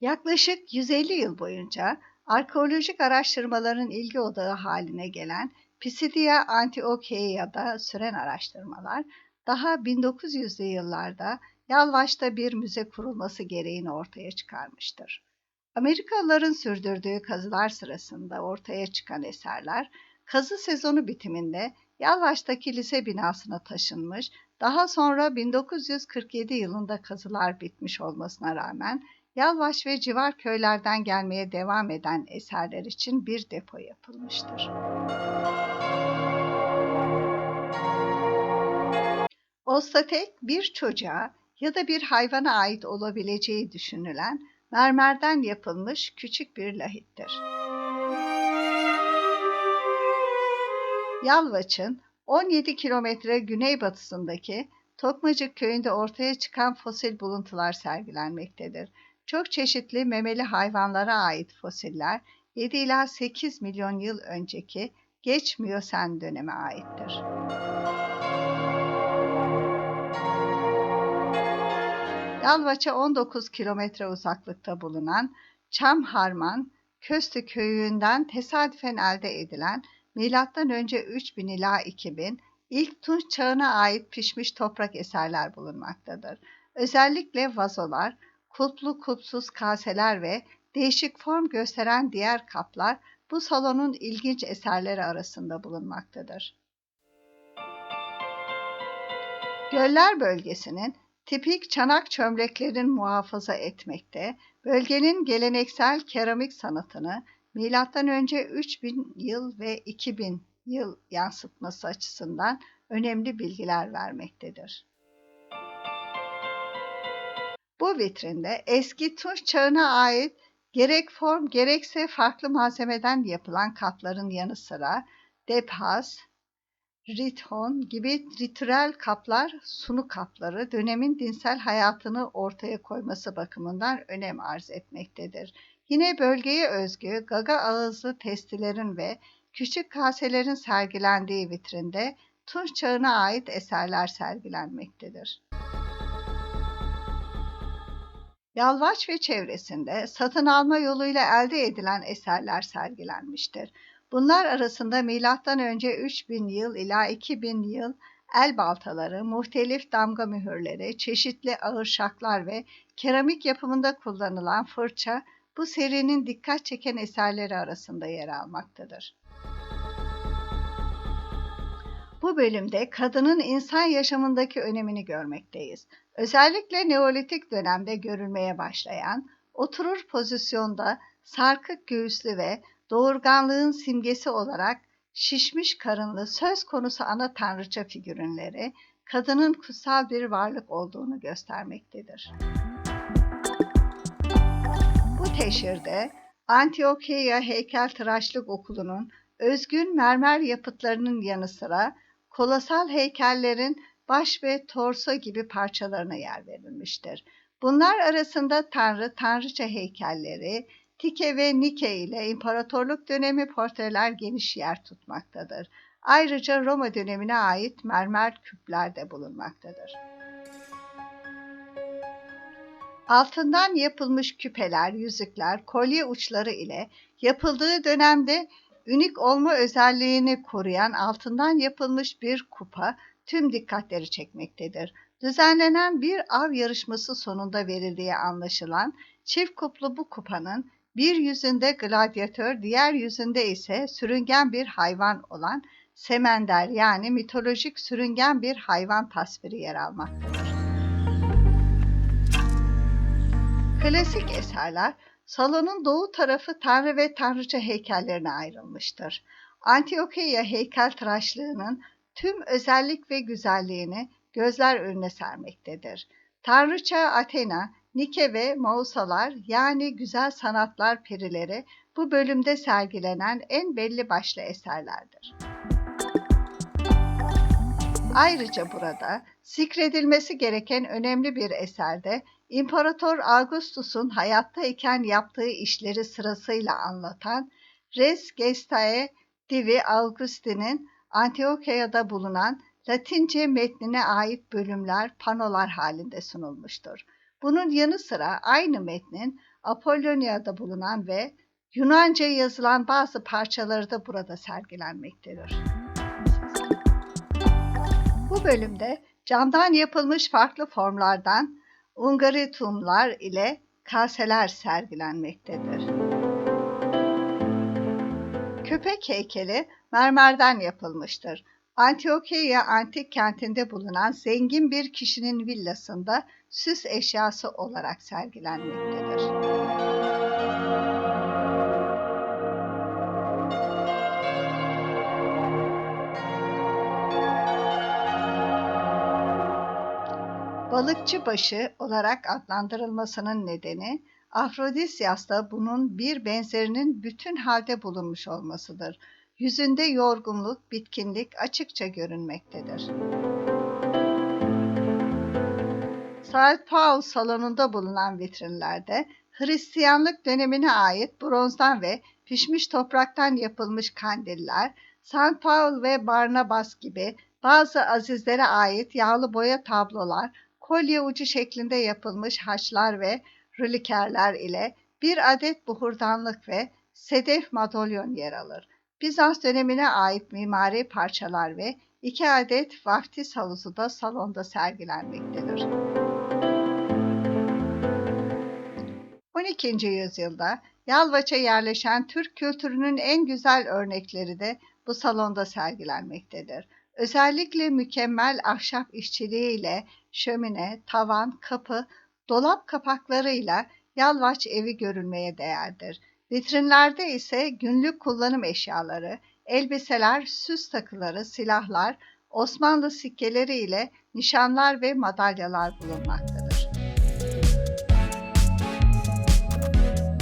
Yaklaşık 150 yıl boyunca arkeolojik araştırmaların ilgi odağı haline gelen Pisidia Antiochia'da süren araştırmalar, daha 1900'lü yıllarda Yalvaç'ta bir müze kurulması gereğini ortaya çıkarmıştır. Amerikalıların sürdürdüğü kazılar sırasında ortaya çıkan eserler, kazı sezonu bitiminde Yalvaç'taki lise binasına taşınmış, daha sonra 1947 yılında kazılar bitmiş olmasına rağmen Yalvaç ve civar köylerden gelmeye devam eden eserler için bir depo yapılmıştır. Ostatek bir çocuğa ya da bir hayvana ait olabileceği düşünülen mermerden yapılmış küçük bir lahittir. Yalvaç'ın 17 kilometre güneybatısındaki Tokmacık köyünde ortaya çıkan fosil buluntular sergilenmektedir. Çok çeşitli memeli hayvanlara ait fosiller 7 ila 8 milyon yıl önceki geç Miyosen döneme aittir. Yalvaç'a 19 kilometre uzaklıkta bulunan Çamharman, Köstü köyünden tesadüfen elde edilen M.Ö. 3000 ila 2000 ilk Tunç çağına ait pişmiş toprak eserler bulunmaktadır. Özellikle vazolar, kulplu kulpsuz kaseler ve değişik form gösteren diğer kaplar bu salonun ilginç eserleri arasında bulunmaktadır. Göller bölgesinin tipik çanak çömleklerin muhafaza etmekte, bölgenin geleneksel keramik sanatını M.Ö. 3000 yıl ve 2000 yıl yansıtması açısından önemli bilgiler vermektedir. Bu vitrinde eski Tunç çağına ait gerek form gerekse farklı malzemeden yapılan kapların yanı sıra debhas, rithon gibi ritüel kaplar, sunu kapları dönemin dinsel hayatını ortaya koyması bakımından önem arz etmektedir. Yine bölgeye özgü gaga ağızlı testilerin ve küçük kaselerin sergilendiği vitrinde Tunç çağına ait eserler sergilenmektedir. Yalvaç ve çevresinde satın alma yoluyla elde edilen eserler sergilenmiştir. Bunlar arasında M.Ö. 3000 yıl ila 2000 yıl el baltaları, muhtelif damga mühürleri, çeşitli ağır şaklar ve keramik yapımında kullanılan fırça bu serinin dikkat çeken eserleri arasında yer almaktadır. Bu bölümde kadının insan yaşamındaki önemini görmekteyiz. Özellikle Neolitik dönemde görülmeye başlayan, oturur pozisyonda sarkık göğüslü ve doğurganlığın simgesi olarak şişmiş karınlı söz konusu ana tanrıça figürünleri, kadının kutsal bir varlık olduğunu göstermektedir. Bu teşhirde Antiochia Heykeltıraşlık Okulu'nun özgün mermer yapıtlarının yanı sıra kolosal heykellerin baş ve torso gibi parçalarına yer verilmiştir. Bunlar arasında tanrı, tanrıça heykelleri, Tike ve Nike ile imparatorluk dönemi portreler geniş yer tutmaktadır. Ayrıca Roma dönemine ait mermer küpler de bulunmaktadır. Altından yapılmış küpeler, yüzükler, kolye uçları ile yapıldığı dönemde Ünik olma özelliğini koruyan altından yapılmış bir kupa tüm dikkatleri çekmektedir. Düzenlenen bir av yarışması sonunda verildiği anlaşılan çift kuplu bu kupanın bir yüzünde gladyatör, diğer yüzünde ise sürüngen bir hayvan olan semender yani mitolojik sürüngen bir hayvan tasviri yer almaktadır. Klasik eserler Salonun doğu tarafı tanrı ve tanrıça heykellerine ayrılmıştır. Antiochia heykeltıraşlığının tüm özellik ve güzelliğini gözler önüne sermektedir. Tanrıça Athena, Nike ve Mausalar yani güzel sanatlar perileri bu bölümde sergilenen en belli başlı eserlerdir. Ayrıca burada zikredilmesi gereken önemli bir eserde İmparator Augustus'un hayattayken yaptığı işleri sırasıyla anlatan Res Gestae Divi Augusti'nin Antiokya'da bulunan Latince metnine ait bölümler panolar halinde sunulmuştur. Bunun yanı sıra aynı metnin Apollonia'da bulunan ve Yunanca yazılan bazı parçaları da burada sergilenmektedir. Bu bölümde camdan yapılmış farklı formlardan ungaritumlar ile kaseler sergilenmektedir. Köpek heykeli mermerden yapılmıştır. Antiochia antik kentinde bulunan zengin bir kişinin villasında süs eşyası olarak sergilenmektedir. Balıkçı başı olarak adlandırılmasının nedeni Afrodisyas'ta bunun bir benzerinin bütün halde bulunmuş olmasıdır. Yüzünde yorgunluk, bitkinlik açıkça görünmektedir. Saint Paul salonunda bulunan vitrinlerde Hristiyanlık dönemine ait bronzdan ve pişmiş topraktan yapılmış kandiller, Saint Paul ve Barnabas gibi bazı azizlere ait yağlı boya tablolar, kolye ucu şeklinde yapılmış haçlar ve relikerler ile bir adet buhurdanlık ve sedef madalyon yer alır. Bizans dönemine ait mimari parçalar ve iki adet vaftiz havuzu da salonda sergilenmektedir. 12. yüzyılda Yalvaç'a yerleşen Türk kültürünün en güzel örnekleri de bu salonda sergilenmektedir. Özellikle mükemmel ahşap işçiliğiyle şömine, tavan, kapı, dolap kapaklarıyla Yalvaç evi görülmeye değerdir. Vitrinlerde ise günlük kullanım eşyaları, elbiseler, süs takıları, silahlar, Osmanlı sikkeleri ile nişanlar ve madalyalar bulunmaktadır.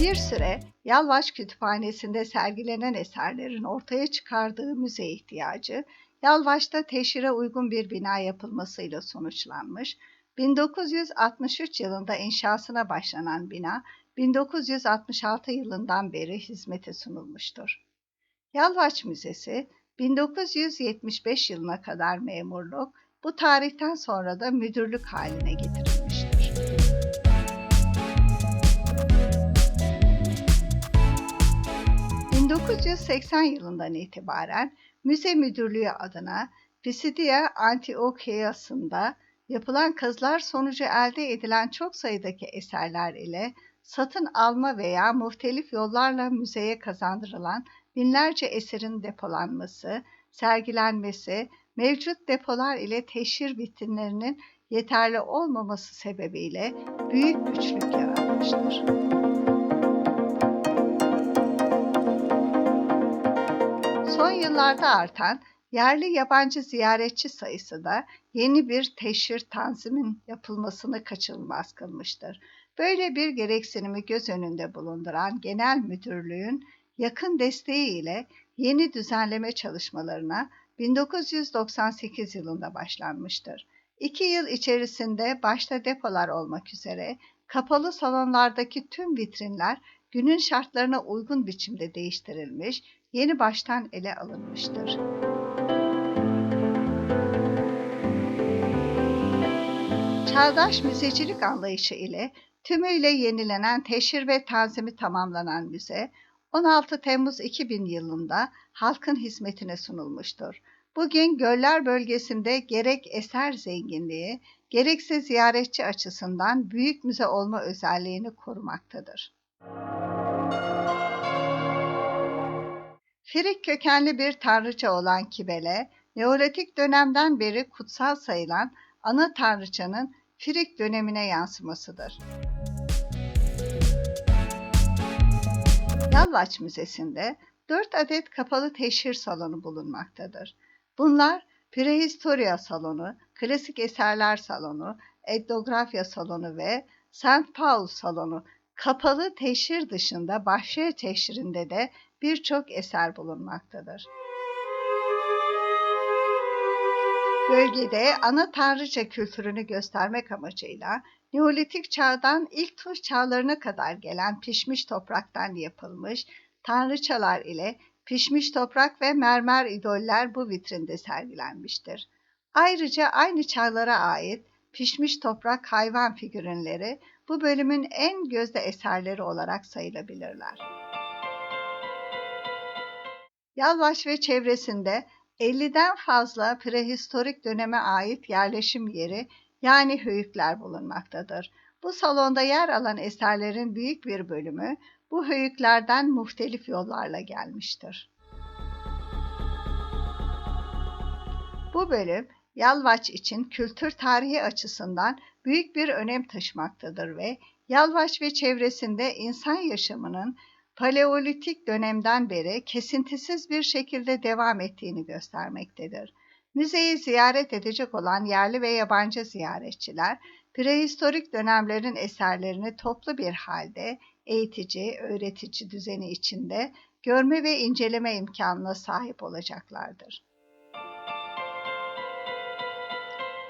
Bir süre Yalvaç Kütüphanesi'nde sergilenen eserlerin ortaya çıkardığı müze ihtiyacı, Yalvaç'ta teşhire uygun bir bina yapılmasıyla sonuçlanmış, 1963 yılında inşasına başlanan bina, 1966 yılından beri hizmete sunulmuştur. Yalvaç Müzesi, 1975 yılına kadar memurluk, bu tarihten sonra da müdürlük haline getirilmiştir. ...1980 yılından itibaren müze müdürlüğü adına Pisidia Antiochia'sında yapılan kazılar sonucu elde edilen çok sayıdaki eserler ile satın alma veya muhtelif yollarla müzeye kazandırılan binlerce eserin depolanması, sergilenmesi, mevcut depolar ile teşhir vitrinlerinin yeterli olmaması sebebiyle büyük güçlük yaratmıştır. Son yıllarda artan yerli yabancı ziyaretçi sayısı da yeni bir teşhir tanzimin yapılmasını kaçınılmaz kılmıştır. Böyle bir gereksinimi göz önünde bulunduran genel müdürlüğün yakın desteğiyle yeni düzenleme çalışmalarına 1998 yılında başlanmıştır. İki yıl içerisinde başta depolar olmak üzere kapalı salonlardaki tüm vitrinler günün şartlarına uygun biçimde değiştirilmiş, yeni baştan ele alınmıştır. Çağdaş müzecilik anlayışı ile tümüyle yenilenen teşhir ve tanzimi tamamlanan müze, 16 Temmuz 2000 yılında halkın hizmetine sunulmuştur. Bugün Göller bölgesinde gerek eser zenginliği, gerekse ziyaretçi açısından büyük müze olma özelliğini korumaktadır. Firik kökenli bir tanrıça olan Kibele, Neolitik dönemden beri kutsal sayılan ana tanrıçanın Firik dönemine yansımasıdır. Yalvaç Müzesi'nde 4 adet kapalı teşhir salonu bulunmaktadır. Bunlar Prehistoria Salonu, Klasik Eserler Salonu, Etnografya Salonu ve St. Paul Salonu. Kapalı teşhir dışında Bahşer teşhirinde de birçok eser bulunmaktadır. Bölgede ana tanrıça kültürünü göstermek amacıyla Neolitik çağdan ilk Tunç çağlarına kadar gelen pişmiş topraktan yapılmış tanrıçalar ile pişmiş toprak ve mermer idoller bu vitrinde sergilenmiştir. Ayrıca aynı çağlara ait pişmiş toprak hayvan figürinleri bu bölümün en gözde eserleri olarak sayılabilirler. Yalvaç ve çevresinde 50'den fazla prehistorik döneme ait yerleşim yeri yani höyükler bulunmaktadır. Bu salonda yer alan eserlerin büyük bir bölümü bu höyüklerden muhtelif yollarla gelmiştir. Bu bölüm Yalvaç için kültür tarihi açısından büyük bir önem taşımaktadır ve Yalvaç ve çevresinde insan yaşamının Paleolitik dönemden beri kesintisiz bir şekilde devam ettiğini göstermektedir. Müzeyi ziyaret edecek olan yerli ve yabancı ziyaretçiler, prehistorik dönemlerin eserlerini toplu bir halde eğitici, öğretici düzeni içinde görme ve inceleme imkanına sahip olacaklardır.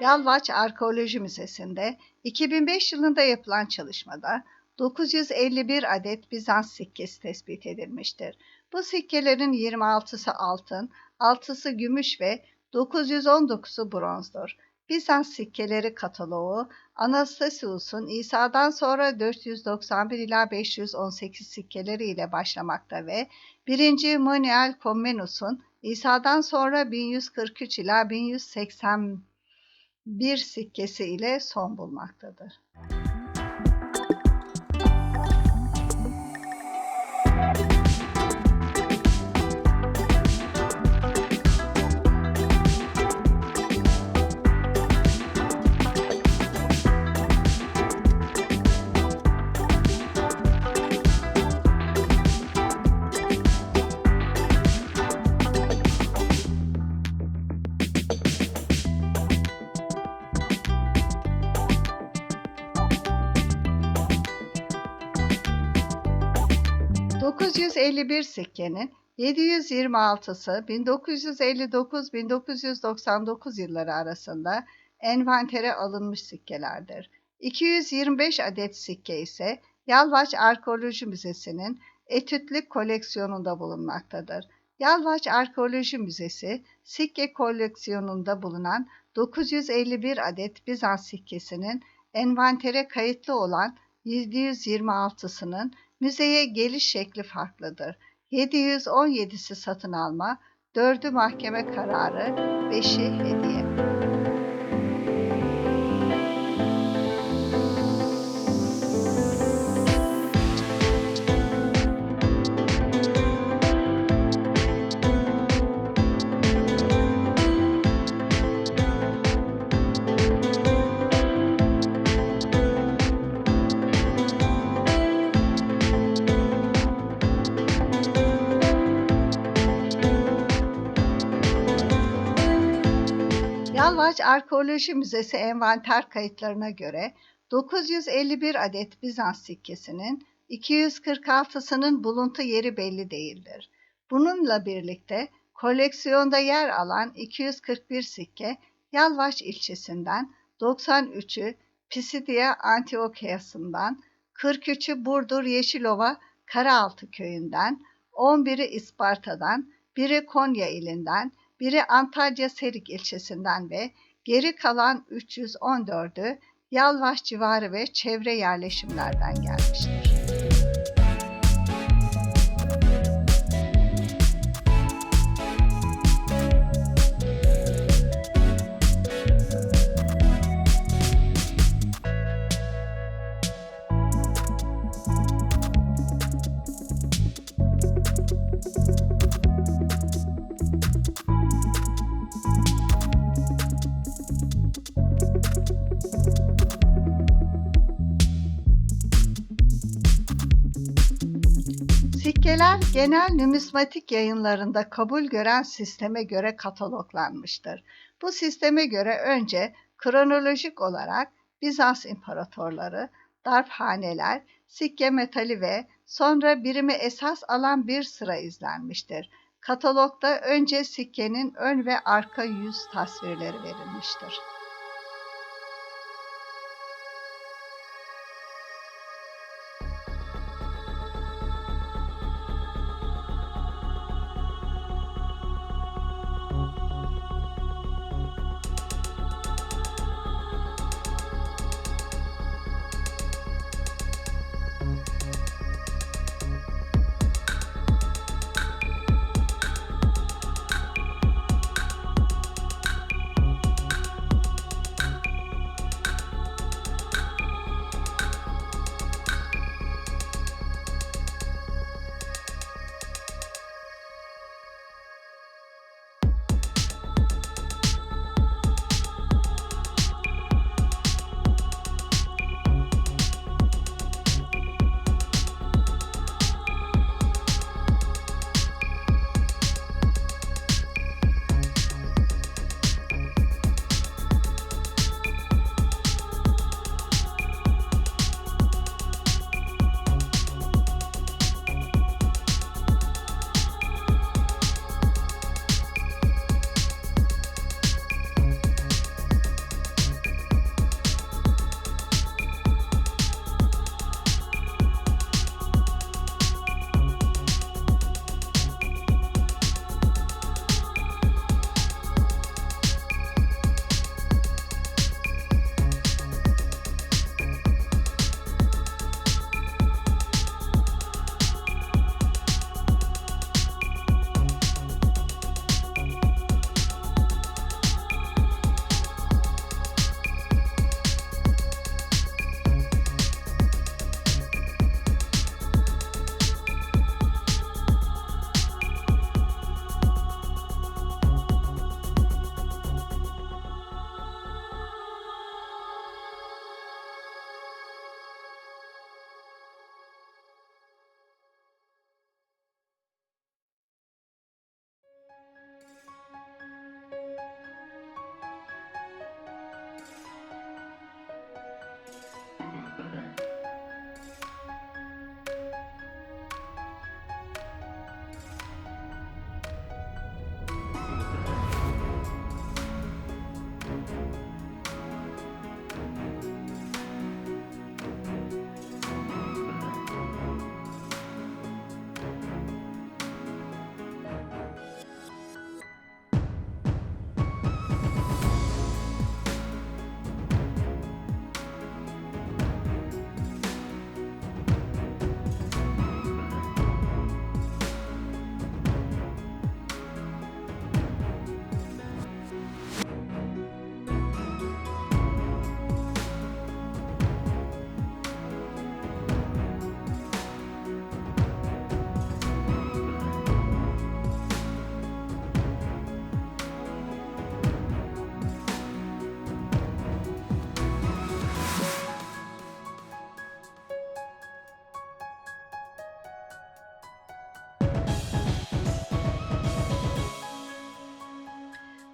Yalvaç Arkeoloji Müzesi'nde 2005 yılında yapılan çalışmada 951 adet Bizans sikkesi tespit edilmiştir. Bu sikkelerin 26'sı altın, 6'sı gümüş ve 919'u bronzdur. Bizans sikkeleri kataloğu Anastasius'un İsa'dan sonra 491 ila 518 sikkeleri ile başlamakta ve 1. Manuel Komnenos'un İsa'dan sonra 1143 ila 1181 sikkesi ile son bulmaktadır. 951 sikkenin 726'sı 1959-1999 yılları arasında envantere alınmış sikkelerdir. 225 adet sikke ise Yalvaç Arkeoloji Müzesi'nin etütlik koleksiyonunda bulunmaktadır. Yalvaç Arkeoloji Müzesi, sikke koleksiyonunda bulunan 951 adet Bizans sikkesinin envantere kayıtlı olan 726'sının Müzeye geliş şekli farklıdır. 717'si satın alma, 4'ü mahkeme kararı, 5'i hediye. Yalvaç Arkeoloji Müzesi envanter kayıtlarına göre 951 adet Bizans sikkesinin 246'sının buluntu yeri belli değildir. Bununla birlikte koleksiyonda yer alan 241 sikke Yalvaç ilçesinden, 93'ü Pisidia Antiokya'sından, 43'ü Burdur Yeşilova Karaaltı köyünden, 11'i İsparta'dan, biri Konya ilinden, biri Antalya Serik ilçesinden ve geri kalan 314'ü Yalvaç civarı ve çevre yerleşimlerden gelmiştir. Sikkeler genel numismatik yayınlarında kabul gören sisteme göre kataloglanmıştır. Bu sisteme göre önce kronolojik olarak Bizans imparatorları, darphaneler, sikke metali ve sonra birimi esas alan bir sıra izlenmiştir. Katalogda önce sikkenin ön ve arka yüz tasvirleri verilmiştir.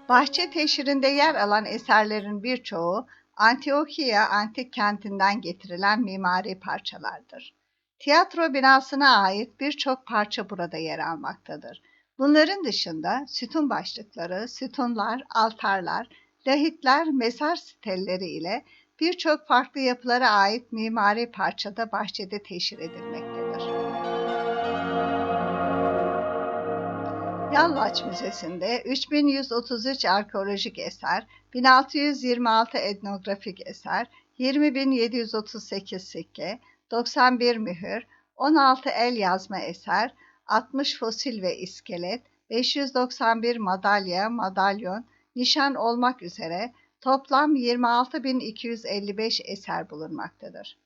Bahçe teşhirinde yer alan eserlerin birçoğu Antiokiya antik kentinden getirilen mimari parçalardır. Tiyatro binasına ait birçok parça burada yer almaktadır. Bunların dışında sütun başlıkları, sütunlar, altarlar, lahitler, mezar stelleri ile birçok farklı yapılara ait mimari parça da bahçede teşhir edilmektedir. Yalvaç Müzesi'nde 3133 arkeolojik eser, 1626 etnografik eser, 20738 sikke, 91 mühür, 16 el yazma eser, 60 fosil ve iskelet, 591 madalya, madalyon, nişan olmak üzere toplam 26.255 eser bulunmaktadır.